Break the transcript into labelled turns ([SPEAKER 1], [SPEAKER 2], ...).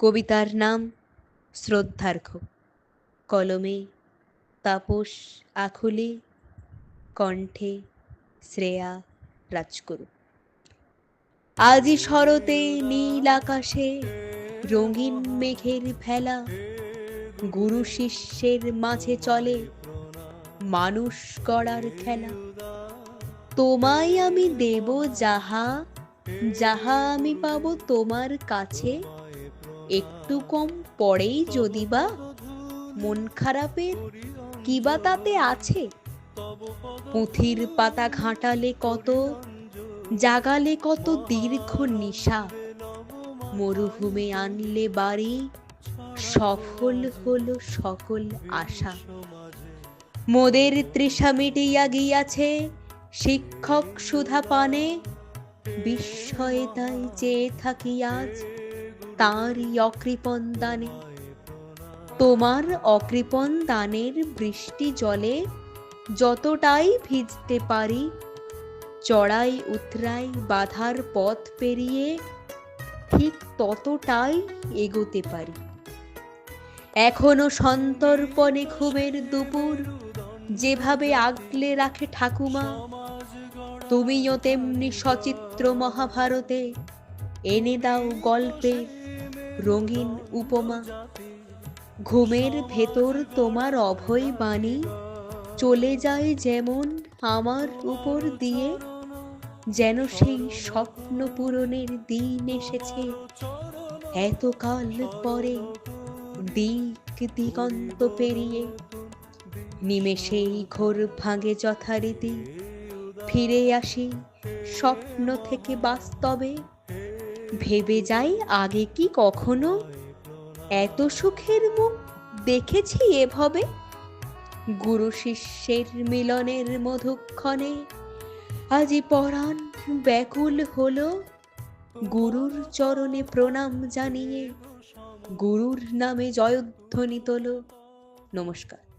[SPEAKER 1] কবিতার নাম শ্রদ্ধার্ঘ কলমে তাপস, আখুলি, কণ্ঠে শ্রেয়া রাজগুরু। আজি শরতে নীল আকাশে রঙিন মেঘের ভেলা, গুরু শিষ্যের মাঝে চলে মানুষ গড়ার খেলা। তোমায় আমি দেব যাহা যাহা আমি পাবো তোমার কাছে একটু কম পড়েই যদি বা মন খারাপের কি বা তাতে আছে? পুঁথির পাতা ঘাঁটালে কত, জাগালে কত দীর্ঘ নিশা। মরুভূমে আনলে বাড়ি, সফল হলো সকল আশা। মোদের তৃষা মিটিয়া গিয়াছে, শিক্ষক সুধা পানে, বিস্ময়ে তাই চেয়ে থাকি আজ। তাঁরই অকৃপণ দানে তোমার অকৃপণ দানের বৃষ্টি জলে যতটাই ভিজতে পারি, চড়াই উতরাই বাধার পথ পেরিয়ে ঠিক ততটাই এগোতে পারি। এখনও সন্তর্পণে ঘুমের দুপুর, যেভাবে আগলে রাখে ঠাকুমা, তুমিও তেমনি সচিত্র মহাভারতে এনে দাও গল্পে রঙিন উপমা। ঘুমের ভেতর তোমার অভয় বাণী। চলে যায় যেমন আমার উপর দিয়ে। যেন সেই স্বপ্ন পূরণের দিন এসেছে। এতকাল পরে দিক দিগন্ত পেরিয়ে। নিমেষেই ঘোর ভাঙে যথারীতি। ফিরে আসি স্বপ্ন থেকে বাস্তবে। ভেবে যাই আগে কি কখনো? এত সুখের মুখ দেখেছি এভাবে? গুরু শিষ্যের মিলনের মধুক্ষণে আজি পরাণ ব্যাকুল হলো। গুরুর চরণে প্রণাম জানিয়ে গুরুর নামে জয়ধ্বনি তোলো। নমস্কার।